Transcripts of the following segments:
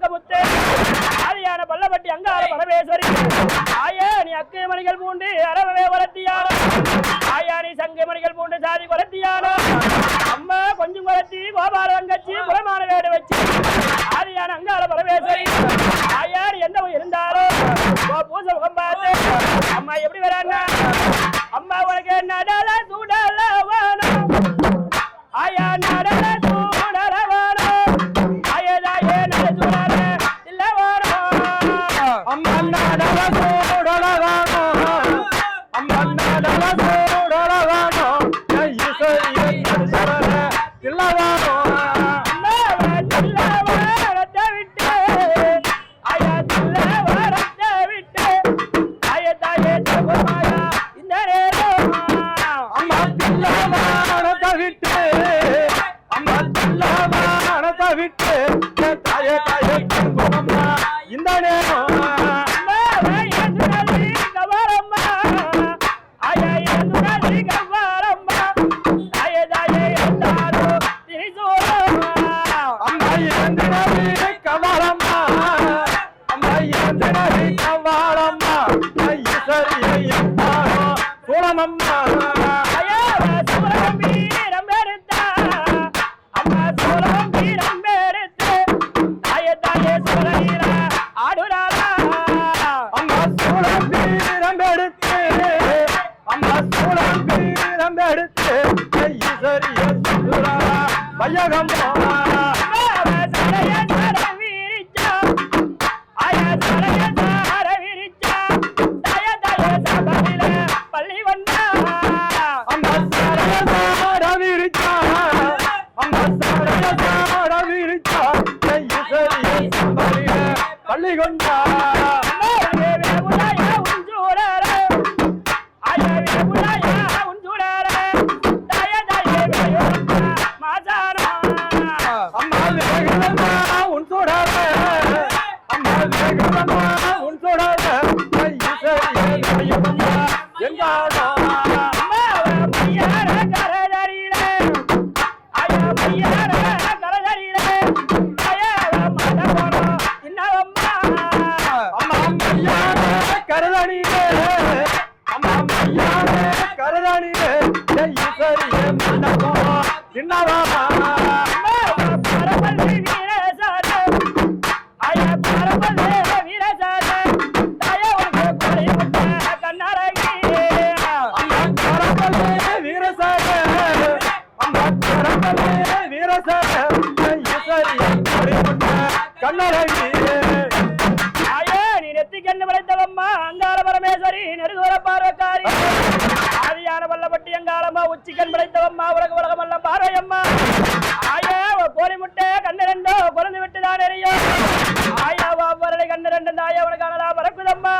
பைந்தாடி அங்கமுத்து ஆதியான பல்லப்பட்டி அங்கார பரமேஸ்வரி. ஆயே நீ அக்கை மணிகள் பூண்டு அறவே வளர்த்தியாரோ ஆயா நீ சங்கை மணிகள் பூண்டு சாதி வளர்த்தியாரோ அம்மா கொஞ்சம் வளர்த்தி கோபால வங்கச்சி புறமான வேடு வச்சு. ஆதியான அங்கார பரமேஸ்வரி. ஆயா நீ எந்த ஊர் பூச முகம் பார்த்து. அம்மா எப்படி வரான்னா வையகம் பள்ளி வந்தா அம்மா சரசார விரிச்சா அம்மா சரசார விரிச்சா பள்ளி கொண்டா மையான கருதணியே அம்மா மையான உச்சிக்கண் படைத்தவம்மா உலக உலகம் அல்ல பார்வையம்மா ஆயா கோழி முட்டை கண்ணு ரெண்டோ குழந்தை விட்டு தான் எறியும் ஆயா அவ்வரளை கண்ணு ரெண்டு தாயா உனக்கு காணலா பறக்குதம்மா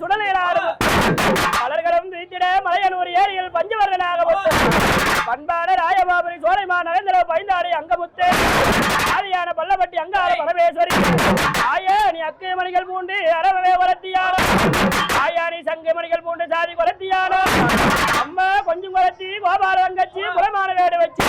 சுடலையிலாறு மலர்களும் வீட்டிட மலையனூர் ஏரியில் பஞ்சவர்ணனாக பண்பான ராயபாபுரி சோலைமா நரேந்திர பைந்தாடி அங்கமுத்து. ஆதியான பல்லப்பட்டி அங்கார பரமேஸ்வரி. ஆயே நீ அக்கு மணிகள் பூண்டு அறவே வளர்த்தியாரோ ஆயா நீ சங்கு மணிகள் பூண்டு சாதி வளர்த்தியாரோ அம்மா கொஞ்சம் வளர்த்தி கோபால வங்கச்சி புறமான வேடு வச்சு.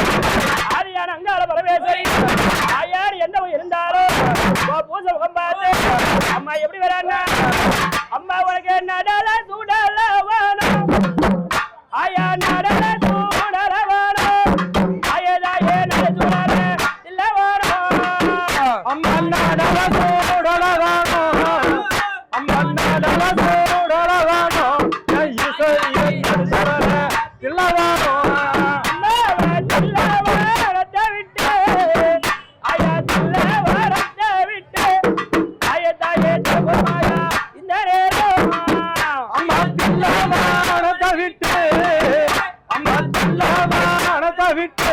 விட்டு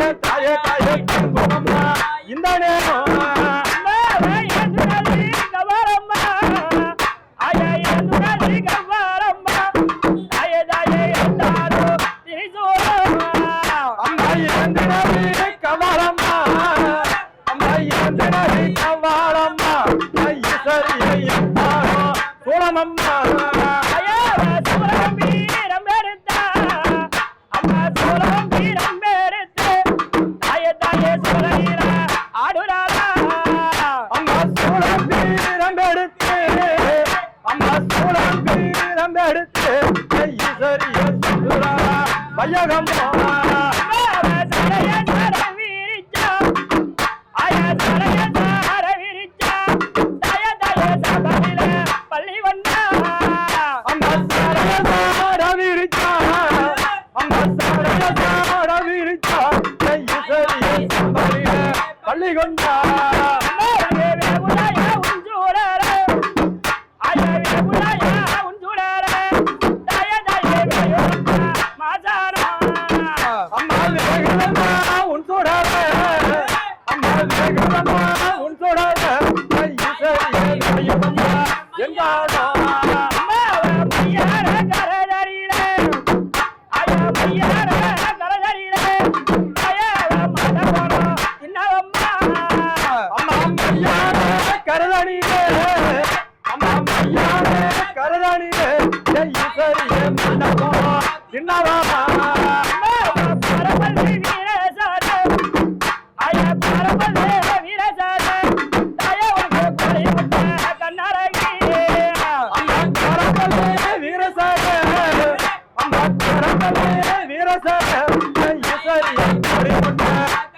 என் தாயே தாயே குங்குமம்மா இந்த நேரம்? சோழமம்மா Olha, vamos lá.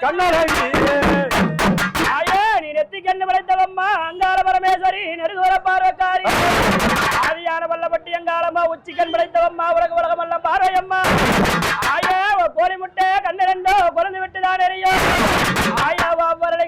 கண்ணாடி நீ நெத்திக்கு என்ன விளைத்தவம்மா அங்காள பரமேஸ்வரி நெருகுவர பார்வக்காரி. ஆதியான வல்லப்பட்டி அங்காளம்மா உச்சிக்கண் விளைத்தவம்மா உலக உலகமல்ல பார்வையம்மா. ஆயா கோழி முட்டை கண்ணு ரெண்டோ குழந்தை விட்டு தான் எறியும் ஆயா வாப்பரளை